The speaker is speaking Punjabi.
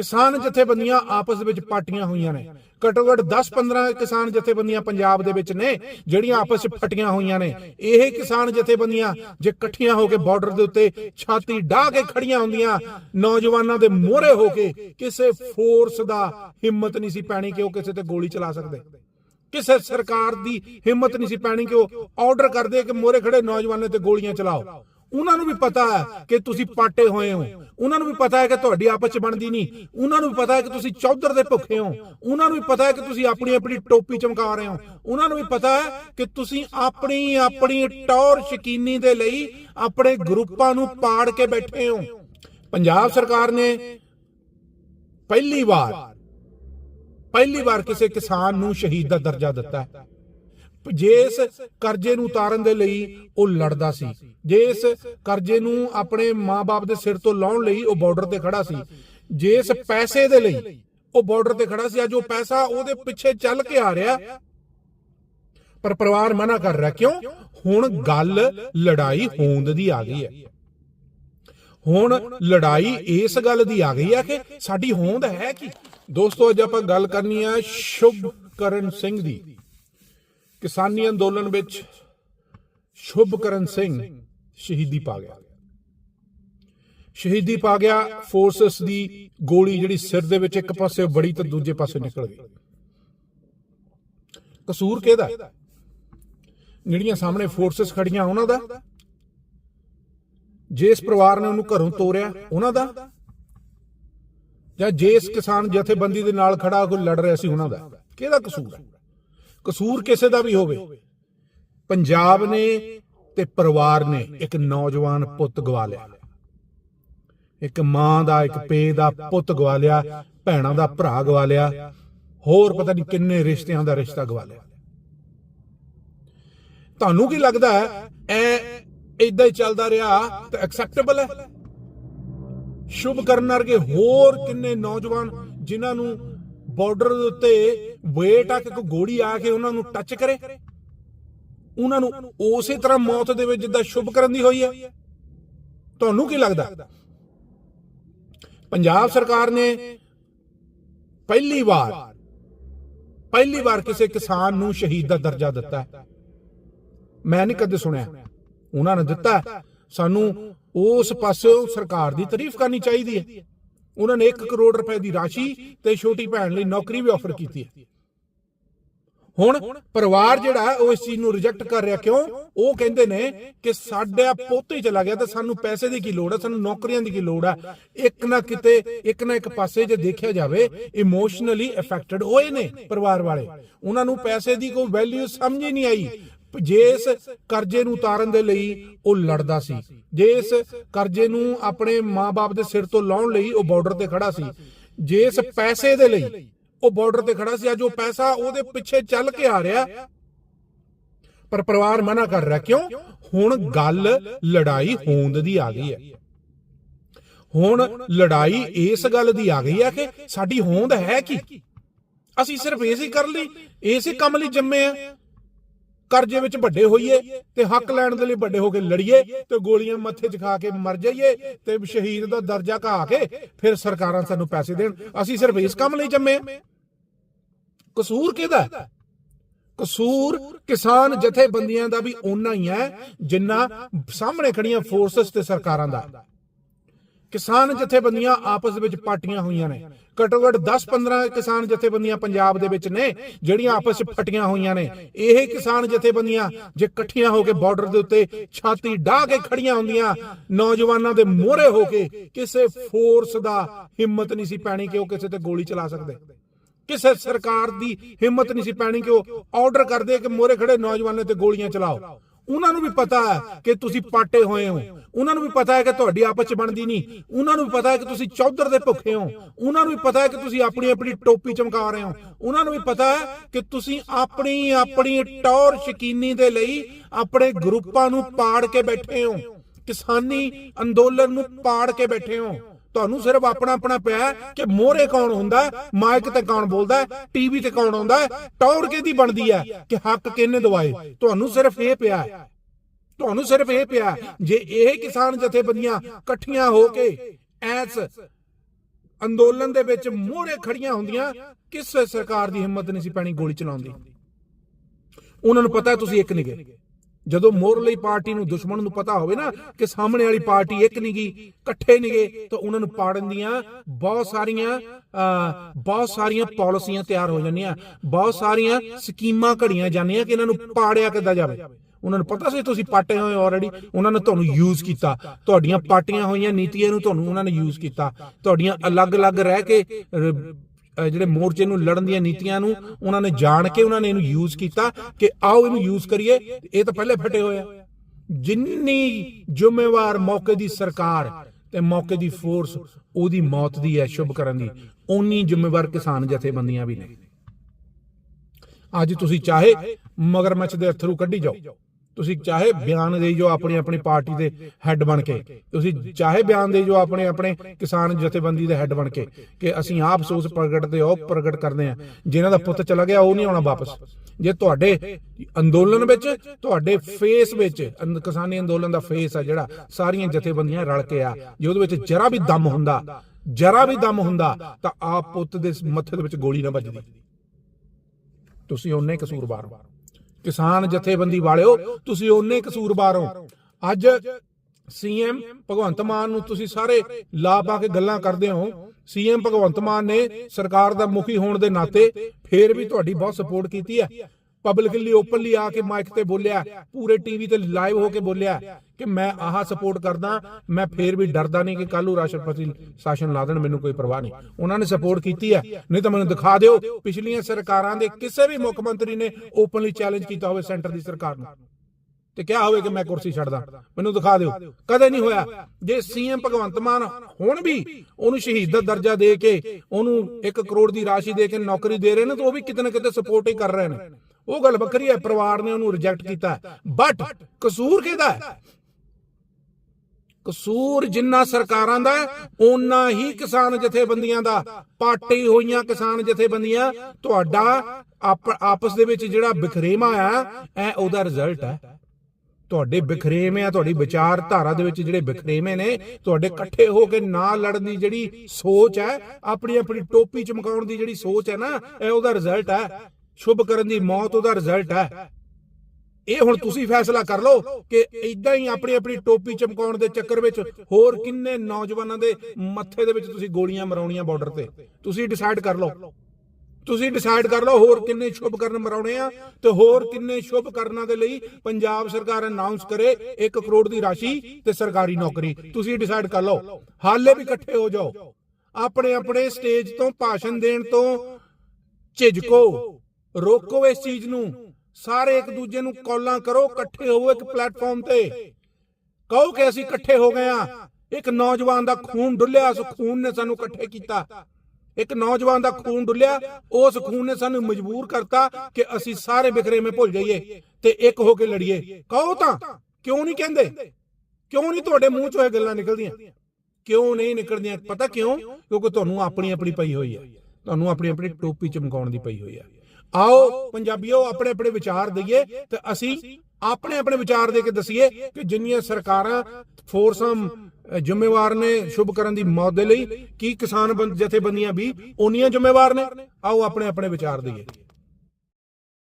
ਕਿਸਾਨ ਜਥੇਬੰਦੀਆਂ ਆਪਸ ਵਿੱਚ ਪਾਰਟੀਆਂ ਹੋਈਆਂ ਨੇ। ਘੱਟੋ ਘੱਟ 10-15 ਕਿਸਾਨ ਜਥੇਬੰਦੀਆਂ ਪੰਜਾਬ ਦੇ ਵਿੱਚ ਨੇ, ਜਿਹੜੀਆਂ ਆਪਸ ਵਿੱਚ ਫਟੀਆਂ ਹੋਈਆਂ ਨੇ। ਇਹ ਕਿਸਾਨ ਜਥੇਬੰਦੀਆਂ ਜੇ ਇਕੱਠੀਆਂ ਹੋ ਕੇ ਬਾਰਡਰ ਦੇ ਉੱਤੇ ਛਾਤੀ ਡਾਹ ਕੇ ਖੜੀਆਂ ਹੁੰਦੀਆਂ, ਨੌਜਵਾਨਾਂ ਦੇ ਮੋਹਰੇ ਹੋ ਕੇ ਕਿਸੇ ਫੋਰਸ ਦਾ ਹਿੰਮਤ ਨਹੀਂ ਸੀ ਪੈਣੀ ਕਿ ਉਹ ਕਿਸੇ ਤੇ ਗੋਲੀ ਚਲਾ ਸਕਦੇ। ਕਿਸੇ ਸਰਕਾਰ ਦੀ ਹਿੰਮਤ ਨਹੀਂ ਸੀ ਪੈਣੀ ਕਿ ਉਹ ਆਰਡਰ ਕਰਦੇ ਕਿ ਮੋਹਰੇ ਖੜੇ ਨੌਜਵਾਨਾਂ ਤੇ ਗੋਲੀਆਂ ਚਲਾਓ। ਉਹਨਾਂ ਨੂੰ ਵੀ ਪਤਾ ਹੈ ਕਿ ਤੁਸੀਂ ਪਾਟੇ ਹੋਏ ਹੋ। ਉਹਨਾਂ ਨੂੰ ਵੀ ਪਤਾ ਹੈ ਕਿ ਤੁਹਾਡੀ ਆਪਸ ਚ ਬਣਦੀ ਨਹੀਂ। ਉਹਨਾਂ ਨੂੰ ਵੀ ਪਤਾ ਹੈ ਕਿ ਤੁਸੀਂ ਚੌਧਰ ਦੇ ਭੁੱਖੇ ਹੋ। ਉਹਨਾਂ ਨੂੰ ਵੀ ਪਤਾ ਹੈ ਕਿ ਤੁਸੀਂ ਆਪਣੀ ਆਪਣੀ ਟੋਪੀ ਚਮਕਾ ਰਹੇ ਹੋ। ਉਹਨਾਂ ਨੂੰ ਵੀ ਪਤਾ ਹੈ ਕਿ ਤੁਸੀਂ ਆਪਣੀ ਆਪਣੀ ਟੌਰ ਸ਼ਕੀਨੀ ਦੇ ਲਈ ਆਪਣੇ ਗਰੁੱਪਾਂ ਨੂੰ ਪਾੜ ਕੇ ਬੈਠੇ ਹੋ। ਪੰਜਾਬ ਸਰਕਾਰ ਨੇ ਪਹਿਲੀ ਵਾਰ ਪਹਿਲੀ ਵਾਰ ਕਿਸੇ ਕਿਸਾਨ ਨੂੰ ਸ਼ਹੀਦ ਦਾ ਦਰਜਾ ਦਿੱਤਾ ਹੈ। ਜੇ ਇਸ ਕਰਜ਼ੇ ਨੂੰ ਉਤਾਰਨ ਦੇ ਲਈ ਉਹ ਲੜਦਾ ਸੀ। ਜੇ ਇਸ ਕਰਜ਼ੇ ਨੂੰ ਆਪਣੇ ਮਾਪੇ ਦੇ ਸਿਰ ਤੋਂ ਲਾਉਣ ਲਈ ਉਹ ਬਾਰਡਰ ਤੇ ਖੜਾ ਸੀ। ਜਿਸ ਪੈਸੇ ਦੇ ਲਈ ਉਹ ਬਾਰਡਰ ਤੇ ਖੜਾ ਸੀ। ਅੱਜ ਉਹ ਪੈਸਾ ਉਹਦੇ ਪਿੱਛੇ ਚੱਲ ਕੇ ਆ ਰਿਹਾ। ਪਰ ਪਰਿਵਾਰ ਮਨਾ ਕਰ ਰਿਹਾ, ਕਿਉਂ? ਹੁਣ ਗੱਲ ਲੜਾਈ ਹੋਂਦ ਦੀ ਆ ਗਈ ਹੈ। ਹੁਣ ਲੜਾਈ ਇਸ ਗੱਲ ਦੀ ਆ ਗਈ ਹੈ ਕਿ ਸਾਡੀ ਹੋਂਦ ਹੈ ਕੀ? ਦੋਸਤੋ, ਅੱਜ ਆਪਾਂ ਗੱਲ ਕਰਨੀ ਹੈ ਸ਼ੁਭਕਰਨ ਸਿੰਘ ਦੀ। ਕਿਸਾਨੀ ਅੰਦੋਲਨ ਵਿੱਚ ਸ਼ੁਭਕਰਨ ਸਿੰਘ ਸ਼ਹੀਦੀ ਪਾ ਗਿਆ। ਸ਼ਹੀਦੀ ਪਾ ਗਿਆ ਫੋਰਸਸ ਦੀ ਗੋਲੀ ਜਿਹੜੀ ਸਿਰ ਦੇ ਵਿੱਚ ਇੱਕ ਪਾਸੇ ਬੜੀ ਤੇ ਦੂਜੇ ਪਾਸੇ ਨਿਕਲ ਗਈ। ਕਸੂਰ ਕਿਹਦਾ? ਜਿਹੜੀਆਂ ਸਾਹਮਣੇ ਫੋਰਸਸ ਖੜੀਆਂ ਉਹਨਾਂ ਦਾ। ਜਿਸ ਪਰਿਵਾਰ ਨੇ ਉਹਨੂੰ ਘਰੋਂ ਤੋਰਿਆ, ਉਹਨਾਂ ਦਾ? ਜਾਂ ਜਿਸ ਕਿਸਾਨ ਜਥੇਬੰਦੀ ਦੇ ਨਾਲ ਖੜਾ ਕੋਈ ਲੜ ਰਿਹਾ ਸੀ, ਉਹਨਾਂ ਦਾ? ਕਿਹਦਾ ਕਸੂਰ ਹੈ? ਕਸੂਰ ਕਿਸੇ ਦਾ ਵੀ ਹੋਵੇ। ਪੰਜਾਬ ਨੇ ਤੇ ਪਰਿਵਾਰ ਨੇ ਇੱਕ ਨੌਜਵਾਨ ਪੁੱਤ ਗਵਾ ਲਿਆ। ਇੱਕ ਮਾਂ ਦਾ, ਇੱਕ ਪੇ ਦਾ ਪੁੱਤ ਗਵਾ ਲਿਆ, ਭੈਣਾਂ ਦਾ ਭਰਾ ਗਵਾ ਲਿਆ, ਹੋਰ ਪਤਾ ਨਹੀਂ ਕਿੰਨੇ ਰਿਸ਼ਤਿਆਂ ਦਾ ਰਿਸ਼ਤਾ ਗਵਾ ਲਿਆ। ਤੁਹਾਨੂੰ ਕੀ ਲੱਗਦਾ ਹੈ, ਐ ਇਦਾਂ ਹੀ ਚੱਲਦਾ ਰਿਹਾ ਤਾਂ ਐਕਸੈਪਟੇਬਲ ਹੈ? ਸ਼ੁਭ ਕਰਨ ਵਰਗੇ ਹੋਰ ਕਿੰਨੇ ਨੌਜਵਾਨ ਜਿਨ੍ਹਾਂ ਨੂੰ ਬਾਰਡਰ ਦੇ ਉੱਤੇ ਵੇਟ ਆ ਕਿ ਕੋਈ ਗੋਲੀ ਆ ਕੇ ਉਹਨਾਂ ਨੂੰ ਟੱਚ ਕਰੇ। ਉਹਨਾਂ ਨੂੰ ਉਸੇ ਤਰ੍ਹਾਂ ਮੌਤ ਦੇ ਵਿੱਚ ਜਿੱਦਾਂ ਸ਼ੁਭ ਕਰਨ ਦੀ ਹੋਈ ਹੈ ਤੁਹਾਨੂੰ ਕੀ ਲੱਗਦਾ? ਪੰਜਾਬ ਸਰਕਾਰ ਨੇ ਪਹਿਲੀ ਵਾਰ ਪਹਿਲੀ ਵਾਰ ਕਿਸੇ ਕਿਸਾਨ ਨੂੰ ਸ਼ਹੀਦ ਦਾ ਦਰਜਾ ਦਿੱਤਾ ਮੈਂ ਨਹੀਂ ਕਦੇ ਸੁਣਿਆ। ਉਹਨਾਂ ਨੇ ਦਿੱਤਾ ਸਾਨੂੰ ਉਸ ਪਾਸਿਓਂ ਸਰਕਾਰ ਦੀ ਤਾਰੀਫ ਕਰਨੀ ਚਾਹੀਦੀ ਹੈ। ਉਹਨਾਂ ਨੇ 1 ਕਰੋੜ ਰੁਪਏ ਦੀ ਰਾਸ਼ੀ ਤੇ ਛੋਟੀ ਭੈਣ ਲਈ ਨੌਕਰੀ ਵੀ ਆਫਰ ਕੀਤੀ ਹੈ। ਹੁਣ ਪਰਿਵਾਰ ਜਿਹੜਾ ਉਹ ਇਸ ਚੀਜ਼ ਨੂੰ ਰਿਜੈਕਟ ਕਰ ਰਿਹਾ ਕਿਉਂ? ਉਹ ਕਹਿੰਦੇ ਨੇ ਕਿ ਸਾਡਾ ਪੋਤੇ ਚਲਾ ਗਿਆ ਤਾਂ ਸਾਨੂੰ ਪੈਸੇ ਦੀ ਕੀ ਲੋੜ ਹੈ, ਸਾਨੂੰ ਨੌਕਰੀਆਂ ਦੀ ਕੀ ਲੋੜ ਹੈ। ਇੱਕ ਨਾ ਕਿਤੇ, ਇੱਕ ਨਾ ਇੱਕ ਪਾਸੇ ਜੇ ਦੇਖਿਆ ਜਾਵੇ ਇਮੋਸ਼ਨਲੀ ਅਫੈਕਟਡ ਹੋਏ ਨੇ ਪਰਿਵਾਰ ਵਾਲੇ। ਉਹਨਾਂ ਨੂੰ ਪੈਸੇ ਦੀ ਕੋਈ ਵੈਲਿਊ ਸਮਝ ਹੀ ਨਹੀਂ ਆਈ। ਜੇ ਇਸ ਕਰਜ਼ੇ ਨੂੰ ਉਤਾਰਨ ਦੇ ਲਈ ਉਹ ਲੜਦਾ ਸੀ। ਜੇ ਇਸ ਕਰਜ਼ੇ ਨੂੰ ਆਪਣੇ ਮਾਪੇ ਦੇ ਸਿਰ ਤੋਂ ਲਾਉਣ ਲਈ ਉਹ ਬਾਰਡਰ ਤੇ ਖੜਾ ਸੀ। ਜੇ ਇਸ ਪੈਸੇ ਦੇ ਲਈ ਉਹ ਬਾਰਡਰ ਤੇ ਖੜਾ ਸੀ, ਅੱਜ ਉਹ ਪੈਸਾ ਉਹਦੇ ਪਿੱਛੇ ਚੱਲ ਕੇ ਆ ਰਿਹਾ। ਪਰ ਪਰਿਵਾਰ ਮਨਾ ਕਰ ਰਿਹਾ, ਕਿਉਂ? ਹੁਣ ਗੱਲ ਲੜਾਈ ਹੋਂਦ ਦੀ ਆ ਗਈ ਹੈ। ਹੁਣ ਲੜਾਈ ਇਸ ਗੱਲ ਦੀ ਆ ਗਈ ਹੈ ਕਿ ਸਾਡੀ ਹੋਂਦ ਹੈ ਕੀ? ਅਸੀਂ ਸਿਰਫ ਇਸੇ ਕਰ ਲਈ ਇਸੇ ਕੰਮ ਲਈ ਜੰਮੇ ਆ ਕਰਜ਼ੇ ਵਿੱਚ ਵੱਡੇ ਹੋਈਏ ਤੇ ਹੱਕ ਲੈਣ ਦੇ ਲਈ ਵੱਡੇ ਹੋ ਕੇ ਲੜੀਏ ਤੇ ਗੋਲੀਆਂ ਮੱਥੇ 'ਚ ਖਾ ਕੇ ਮਰ ਜਾਈਏ ਤੇ ਸ਼ਹੀਦ ਦਾ ਦਰਜਾ ਘਾ ਕੇ ਫਿਰ ਸਰਕਾਰਾਂ ਸਾਨੂੰ ਪੈਸੇ ਦੇਣ। ਅਸੀਂ ਸਿਰਫ ਇਸ ਕੰਮ ਲਈ ਜੰਮੇ ਕਸੂਰ ਕਿਹਦਾ ਕਸੂਰ ਕਿਸਾਨ ਜਥੇਬੰਦੀਆਂ ਦਾ ਵੀ ਓਨਾ ਹੀ ਹੈ ਜਿੰਨਾ ਸਾਹਮਣੇ ਖੜੀਆਂ ਫੋਰਸਸ ਤੇ ਸਰਕਾਰਾਂ ਦਾ ਕਿਸਾਨ ਜਥੇਬੰਦੀਆਂ ਆਪਸ ਵਿੱਚ ਪਾਰਟੀਆਂ ਹੋਈਆਂ ਨੇ। ਘੱਟੋ ਘੱਟ 10-15 ਕਿਸਾਨ ਜਥੇਬੰਦੀਆਂ ਪੰਜਾਬ ਦੇ ਵਿੱਚ ਨੇ, ਜਿਹੜੀਆਂ ਆਪਸ ਵਿੱਚ ਫਟੀਆਂ ਹੋਈਆਂ ਨੇ। ਇਹ ਕਿਸਾਨ ਜਥੇਬੰਦੀਆਂ ਜੇ ਇਕੱਠੀਆਂ ਹੋ ਕੇ ਬਾਰਡਰ ਦੇ ਉੱਤੇ ਛਾਤੀ ਡਾਹ ਕੇ ਖੜੀਆਂ ਹੁੰਦੀਆਂ, ਨੌਜਵਾਨਾਂ ਦੇ ਮੋਹਰੇ ਹੋ ਕੇ ਕਿਸੇ ਫੋਰਸ ਦਾ ਹਿੰਮਤ ਨਹੀਂ ਸੀ ਪੈਣੀ ਕਿ ਉਹ ਕਿਸੇ ਤੇ ਗੋਲੀ ਚਲਾ ਸਕਦੇ। ਕਿਸੇ ਸਰਕਾਰ ਦੀ ਹਿੰਮਤ ਨਹੀਂ ਸੀ ਪੈਣੀ ਕਿ ਉਹ ਆਰਡਰ ਕਰਦੇ ਕਿ ਮੋਹਰੇ ਖੜੇ ਨੌਜਵਾਨਾਂ ਤੇ ਗੋਲੀਆਂ ਚਲਾਓ। ਉਹਨਾਂ ਨੂੰ ਵੀ ਪਤਾ ਹੈ ਕਿ ਤੁਸੀਂ ਪਾਟੇ ਹੋਏ ਹੋ। ਉਹਨਾਂ ਨੂੰ ਵੀ ਪਤਾ ਹੈ ਕਿ ਤੁਹਾਡੀ ਆਪਸ ਚ ਬਣਦੀ ਨਹੀਂ। ਉਹਨਾਂ ਨੂੰ ਵੀ ਪਤਾ ਹੈ ਕਿ ਤੁਸੀਂ ਚੌਧਰ ਦੇ ਭੁੱਖੇ ਹੋ। ਉਹਨਾਂ ਨੂੰ ਵੀ ਪਤਾ ਹੈ ਕਿ ਤੁਸੀਂ ਆਪਣੀ ਆਪਣੀ ਟੋਪੀ ਚਮਕਾ ਰਹੇ ਹੋ। ਉਹਨਾਂ ਨੂੰ ਵੀ ਪਤਾ ਹੈ ਕਿ ਤੁਸੀਂ ਆਪਣੀ ਆਪਣੀ ਟੌਰ ਸ਼ਕੀਨੀ ਦੇ ਲਈ ਆਪਣੇ ਗਰੁੱਪਾਂ ਨੂੰ ਪਾੜ ਕੇ ਬੈਠੇ ਹੋ। ਕਿਸਾਨੀ ਅੰਦੋਲਨ ਨੂੰ ਪਾੜ ਕੇ ਬੈਠੇ ਹੋ। ਤੁਹਾਨੂੰ ਸਿਰਫ ਆਪਣਾ ਆਪਣਾ ਪਿਆ ਕਿ ਮੋਹਰੇ ਕੌਣ ਹੁੰਦਾ ਮਾਈਕ ਤੇ ਕੌਣ ਬੋਲਦਾ ਟੀਵੀ ਤੇ ਕੌਣ ਆਉਂਦਾ ਟੌਰ ਕਿਹਦੀ ਬਣਦੀ ਹੈ ਕਿ ਹੱਕ ਕਿਹਨੇ ਦਵਾਏ? ਤੁਹਾਨੂੰ ਸਿਰਫ ਇਹ ਪਿਆ ਤੁਹਾਨੂੰ ਸਿਰਫ ਇਹ ਪਿਆ ਜੇ ਇਹ ਕਿਸਾਨ ਜਥੇਬੰਦੀਆਂ ਇਕੱਠੀਆਂ ਹੋ ਕੇ ਐਸ ਅੰਦੋਲਨ ਦੇ ਵਿੱਚ ਮੋਹਰੇ ਖੜੀਆਂ ਹੁੰਦੀਆਂ, ਕਿਸੇ ਸਰਕਾਰ ਦੀ ਹਿੰਮਤ ਨਹੀਂ ਸੀ ਪੈਣੀ ਗੋਲੀ ਚਲਾਉਣ ਦੀ? ਉਹਨਾਂ ਨੂੰ ਪਤਾ ਤੁਸੀਂ ਇੱਕ ਨਿਗੇ। ਜਦੋਂ ਮੋਰਲੀ ਪਾਰਟੀ ਨੂੰ ਦੁਸ਼ਮਣ ਨੂੰ ਪਤਾ ਹੋਵੇ ਨਾ ਕਿ ਸਾਹਮਣੇ ਵਾਲੀ ਪਾਰਟੀ ਇੱਕ ਨਿਗੀ ਇਕੱਠੇ ਨਿਗੇ ਤਾਂ ਉਹਨਾਂ ਨੂੰ ਪਾੜਨ ਦੀਆਂ ਬਹੁਤ ਸਾਰੀਆਂ ਬਹੁਤ ਸਾਰੀਆਂ ਪਾਲਿਸੀਆਂ ਤਿਆਰ ਹੋ ਜਾਂਦੀਆਂ, ਬਹੁਤ ਸਾਰੀਆਂ ਸਕੀਮਾਂ ਘੜੀਆਂ ਜਾਂਦੀਆਂ ਕਿ ਇਹਨਾਂ ਨੂੰ ਪਾੜਿਆ ਕਿੱਦਾਂ ਜਾਵੇ। ਉਹਨਾਂ ਨੂੰ ਪਤਾ ਸੀ ਤੁਸੀਂ ਪਾਟੇ ਹੋਏ ਆਲਰੇਡੀ ਉਹਨਾਂ ਨੇ ਤੁਹਾਨੂੰ ਯੂਜ਼ ਕੀਤਾ। ਤੁਹਾਡੀਆਂ ਪਾਟੀਆਂ ਹੋਈਆਂ ਨੀਤੀਆਂ ਨੂੰ ਤੁਹਾਨੂੰ ਉਹਨਾਂ ਨੇ ਯੂਜ਼ ਕੀਤਾ। ਤੁਹਾਡੀਆਂ ਅਲੱਗ-ਅਲੱਗ ਰਹਿ ਕੇ ਜਿਹੜੇ ਮੋਰਚੇ ਨੂੰ ਲੜਨ ਦੀਆਂ ਨੀਤੀਆਂ ਨੂੰ ਉਹਨਾਂ ਨੇ ਜਾਣ ਕੇ ਉਹਨਾਂ ਨੇ ਇਹਨੂੰ ਯੂਜ਼ ਕੀਤਾ ਕਿ ਆਓ ਇਹਨੂੰ ਯੂਜ਼ ਕਰੀਏ, ਇਹ ਤਾਂ ਪਹਿਲੇ ਫਟੇ ਹੋਏ ਜਿੰਨੀ ਜ਼ਿੰਮੇਵਾਰ ਮੌਕੇ ਦੀ ਸਰਕਾਰ ਤੇ ਮੌਕੇ ਦੀ ਫੋਰਸ ਉਹਦੀ ਮੌਤ ਦੀ ਹੈ ਸ਼ੁਭ ਕਰਨ ਦੀ, ਓਨੀ ਜ਼ਿੰਮੇਵਾਰ ਕਿਸਾਨ ਜਥੇਬੰਦੀਆਂ ਵੀ ਨੇ। ਅੱਜ ਤੁਸੀਂ ਚਾਹੇ ਮਗਰਮੱਛ ਦੇ ਅਥਰੂ ਕੱਢੀ ਜਾਓ। ਤੁਸੀਂ ਚਾਹੇ ਬਿਆਨ ਦੇਈ ਜੋ ਆਪਣੀ ਆਪਣੀ ਪਾਰਟੀ ਦੇ ਹੈੱਡ ਬਣ ਕੇ, ਤੁਸੀਂ ਚਾਹੇ ਬਿਆਨ ਦੇਈ ਜੋ ਆਪਣੇ ਆਪਣੇ ਕਿਸਾਨ ਜਥੇਬੰਦੀ ਦੇ ਹੈੱਡ ਬਣ ਕੇ ਕਿ ਅਸੀਂ ਆਪ ਅਫਸੋਸ ਪ੍ਰਗਟਦੇ ਹੋ ਪ੍ਰਗਟ ਕਰਦੇ ਆ ਜਿਨ੍ਹਾਂ ਦਾ ਪੁੱਤ ਚਲਾ ਗਿਆ, ਉਹ ਨਹੀਂ ਆਉਣਾ ਵਾਪਸ। ਜੇ ਤੁਹਾਡੇ ਅੰਦੋਲਨ ਵਿੱਚ, ਤੁਹਾਡੇ ਫੇਸ ਵਿੱਚ ਕਿਸਾਨੀ ਅੰਦੋਲਨ ਦਾ ਫੇਸ ਆ ਜਿਹੜਾ, ਸਾਰੀਆਂ ਜਥੇਬੰਦੀਆਂ ਰਲ ਕੇ ਆ, ਜੇ ਉਹਦੇ ਵਿੱਚ ਜਰਾ ਵੀ ਦਮ ਹੁੰਦਾ, ਜਰਾ ਵੀ ਦਮ ਹੁੰਦਾ, ਤਾਂ ਆਪ ਪੁੱਤ ਦੇ ਮੱਥੇ ਦੇ ਵਿੱਚ ਗੋਲੀ ਨਾ ਵੱਜਦੀ। ਤੁਸੀਂ ਉਹਨੇ ਕਸੂਰਵਾਰ ਹੋ। ਕਿਸਾਨ ਜਥੇਬੰਦੀ ਵਾਲਿਓ, ਤੁਸੀਂ ਉਹਨੇ ਕਸੂਰਵਾਰ ਹੋ। ਅੱਜ ਸੀਐਮ ਭਗਵੰਤ ਮਾਨ ਨੂੰ ਤੁਸੀਂ ਸਾਰੇ ਲਾ ਪਾ ਕੇ ਗੱਲਾਂ ਕਰਦੇ ਹੋ। ਸੀਐਮ ਭਗਵੰਤ ਮਾਨ ਨੇ ਸਰਕਾਰ ਦਾ ਮੁਖੀ ਹੋਣ ਦੇ ਨਾਤੇ ਫੇਰ ਵੀ ਤੁਹਾਡੀ ਬਹੁਤ ਸਪੋਰਟ ਕੀਤੀ ਹੈ। ਪਬਲਿਕਲੀ ਓਪਨਲੀ ਆ ਕੇ ਮਾਈਕ ਤੇ ਬੋਲਿਆ, ਪੂਰੇ ਟੀਵੀ ਤੇ ਲਾਈਵ ਹੋ ਕੇ ਬੋਲਿਆ ਕਿ ਮੈਂ ਆਹ ਸਪੋਰਟ ਕਰਦਾ, ਮੈਂ ਫੇਰ ਵੀ ਡਰਦਾ ਨਹੀਂ ਕਿ ਕੱਲ ਨੂੰ ਰਾਸ਼ਟਰਪਤੀ ਸ਼ਾਸਨ ਲਾ ਦੇਣ, ਮੈਨੂੰ ਕੋਈ ਪਰਵਾਹ ਨਹੀਂ। ਉਹਨਾਂ ਨੇ ਸਪੋਰਟ ਕੀਤੀ ਹੈ, ਨਹੀਂ ਤਾਂ ਮੈਨੂੰ ਦਿਖਾ ਦਿਓ, ਪਿਛਲੀਆਂ ਸਰਕਾਰਾਂ ਦੇ ਕਿਸੇ ਵੀ ਮੁੱਖ ਮੰਤਰੀ ਨੇ ਓਪਨਲੀ ਚੈਲੰਜ ਕੀਤਾ ਹੋਵੇ ਸੈਂਟਰ ਦੀ ਸਰਕਾਰ ਨੂੰ। ਤੇ ਕਿਹਾ ਹੋਵੇ ਕਿ ਮੈਂ ਕੁਰਸੀ ਛੱਡਦਾ, ਮੈਨੂੰ ਦਿਖਾ ਦਿਓ। ਕਦੇ ਨਹੀਂ ਹੋਇਆ, ਜੇ ਸੀਐਮ ਭਗਵੰਤ ਮਾਨ ਹੁਣ ਵੀ ਉਹਨੂੰ ਸ਼ਹੀਦ ਦਾ ਦਰਜਾ ਦੇ ਕੇ, ਉਹਨੂੰ 1 ਕਰੋੜ ਦੀ ਰਾਸ਼ੀ ਦੇ ਕੇ ਨੌਕਰੀ ਦੇ ਰਹੇ ਨੇ, ਤਾਂ ਉਹ ਵੀ ਕਿਤੇ ਨਾ ਕਿਤੇ ਸਪੋਰਟ ਹੀ ਕਰ ਰਹੇ ਨੇ। ਉਹ ਗੱਲ ਵੱਖਰੀ ਹੈ, ਪਰਿਵਾਰ ਨੇ ਉਹਨੂੰ ਰਿਜੈਕਟ ਕੀਤਾ ਬਟ ਕਸੂਰ ਕਿਹਦਾ ਹੈ? ਕਸੂਰ ਜਿੰਨਾ ਸਰਕਾਰਾਂ ਦਾ ਓਨਾ ਹੀ ਕਿਸਾਨ ਜਥੇਬੰਦੀਆਂ ਦਾ। ਪਾਰਟੀ ਹੋਈਆਂ ਕਿਸਾਨ ਜਥੇਬੰਦੀਆਂ, ਤੁਹਾਡਾ ਆਪਸ ਦੇ ਵਿੱਚ ਜਿਹੜਾ ਬਿਖਰੇਵਾ ਆ, ਐ ਉਹਦਾ ਰਿਜ਼ਲਟ ਹੈ। ਤੁਹਾਡੇ ਬਿਖਰੇਵੇਂ ਆ, ਤੁਹਾਡੀ ਵਿਚਾਰਧਾਰਾ ਦੇ ਵਿੱਚ ਜਿਹੜੇ ਬਿਖਰੇਵੇਂ ਨੇ, ਤੁਹਾਡੇ ਇਕੱਠੇ ਹੋ ਕੇ ਨਾ ਲੜਨ ਦੀ ਜਿਹੜੀ ਸੋਚ ਹੈ ਆਪਣੀ ਆਪਣੀ ਟੋਪੀ ਚਮਕਾਉਣ ਦੀ ਜਿਹੜੀ ਸੋਚ ਹੈ ਨਾ, ਇਹ ਉਹਦਾ ਰਿਜ਼ਲਟ ਹੈ। ਸ਼ੁਭ ਕਰਨ ਦੀ ਮੌਤ ਉਹਦਾ ਰਿਜ਼ਲਟ ਹੈ। ਇਹ ਹੁਣ ਤੁਸੀਂ ਫੈਸਲਾ ਕਰ ਲਓ ਕਿ ਇਦਾਂ ਹੀ ਆਪਣੀ ਆਪਣੀ ਟੋਪੀ ਚਮਕਾਉਣ ਦੇ ਚੱਕਰ ਵਿੱਚ ਹੋਰ ਕਿੰਨੇ ਨੌਜਵਾਨਾਂ ਦੇ ਮੱਥੇ ਦੇ ਵਿੱਚ ਤੁਸੀਂ ਗੋਲੀਆਂ ਮਰਾਉਣੀਆਂ ਬਾਰਡਰ ਤੇ। ਤੁਸੀਂ ਡਿਸਾਈਡ ਕਰ ਲਓ। ਤੁਸੀਂ ਡਿਸਾਈਡ ਕਰ ਲਓ ਹੋਰ ਕਿੰਨੇ ਸ਼ੁਭ ਕਰਨ ਮਰਾਉਣੇ ਆ ਤੇ ਹੋਰ ਕਿੰਨੇ ਸ਼ੁਭ ਕਰਨਾਂ ਦੇ ਲਈ ਪੰਜਾਬ ਸਰਕਾਰ ਅਨਾਉਂਸ ਕਰੇ 1 ਕਰੋੜ ਦੀ ਰਾਸ਼ੀ ਤੇ ਸਰਕਾਰੀ ਨੌਕਰੀ। ਤੁਸੀਂ ਡਿਸਾਈਡ ਕਰ ਲਓ। ਹਾਲੇ ਵੀ ਇਕੱਠੇ ਹੋ ਜਾਓ। ਆਪਣੇ ਆਪਣੇ ਸਟੇਜ ਤੋਂ ਭਾਸ਼ਣ ਦੇਣ ਤੋਂ ਝਿਜਕੋ। ਰੋਕੋ ਇਸ ਚੀਜ਼ ਨੂੰ। ਸਾਰੇ ਇੱਕ ਦੂਜੇ ਨੂੰ ਕਾਲਾਂ ਕਰੋ ਇਕੱਠੇ ਹੋਵੋ ਇੱਕ ਪਲੇਟਫਾਰਮ ਤੇ। ਕਹੋ ਕਿ ਅਸੀਂ ਇਕੱਠੇ ਹੋ ਗਏ ਆ ਇੱਕ ਨੌਜਵਾਨ ਦਾ ਖੂਨ ਡੁੱਲਿਆ, ਉਸ ਖੂਨ ਨੇ ਸਾਨੂੰ ਇਕੱਠੇ ਕੀਤਾ। ਇੱਕ ਨੌਜਵਾਨ ਦਾ ਖੂਨ ਡੁੱਲਿਆ, ਉਸ ਖੂਨ ਨੇ ਸਾਨੂੰ ਮਜਬੂਰ ਕਰਤਾ ਕਿ ਅਸੀਂ ਸਾਰੇ ਬਿਖਰੇਵੇਂ ਭੁੱਲ ਜਾਈਏ ਤੇ ਇੱਕ ਹੋ ਕੇ ਲੜੀਏ। ਕਹੋ ਤਾਂ, ਕਿਉਂ ਨਹੀਂ ਕਹਿੰਦੇ? ਕਿਉਂ ਨਹੀਂ ਤੁਹਾਡੇ ਮੂੰਹ ਚੋਂ ਇਹ ਗੱਲਾਂ ਨਿਕਲਦੀਆਂ? ਕਿਉਂ ਨਹੀਂ ਨਿਕਲਦੀਆਂ? ਪਤਾ ਕਿਉਂ? ਕਿਉਂਕਿ ਤੁਹਾਨੂੰ ਆਪਣੀ ਆਪਣੀ ਪਈ ਹੋਈ ਹੈ ਤੁਹਾਨੂੰ ਆਪਣੀ ਆਪਣੀ ਟੋਪੀ ਚਮਕਾਉਣ ਦੀ ਪਈ ਹੋਈ ਹੈ ਆਓ ਪੰਜਾਬੀਓ, ਆਪਣੇ ਆਪਣੇ ਵਿਚਾਰ ਦਈਏ ਤੇ ਅਸੀਂ ਆਪਣੇ ਆਪਣੇ ਵਿਚਾਰ ਦੇ ਕੇ ਦਸੀਏ ਕਿ ਜਿੰਨੀਆਂ ਸਰਕਾਰਾਂ ਫੋਰਸਾਂ ਜ਼ਿੰਮੇਵਾਰ ਨੇ ਸ਼ੁਭ ਕਰਨ ਦੀ ਮੌਤ ਦੇ ਲਈ, ਕੀ ਕਿਸਾਨ ਜਥੇਬੰਦੀਆਂ ਵੀ ਉਨੀਆਂ ਜ਼ਿੰਮੇਵਾਰ ਨੇ? ਆਓ ਆਪਣੇ ਆਪਣੇ ਵਿਚਾਰ ਦਈਏ।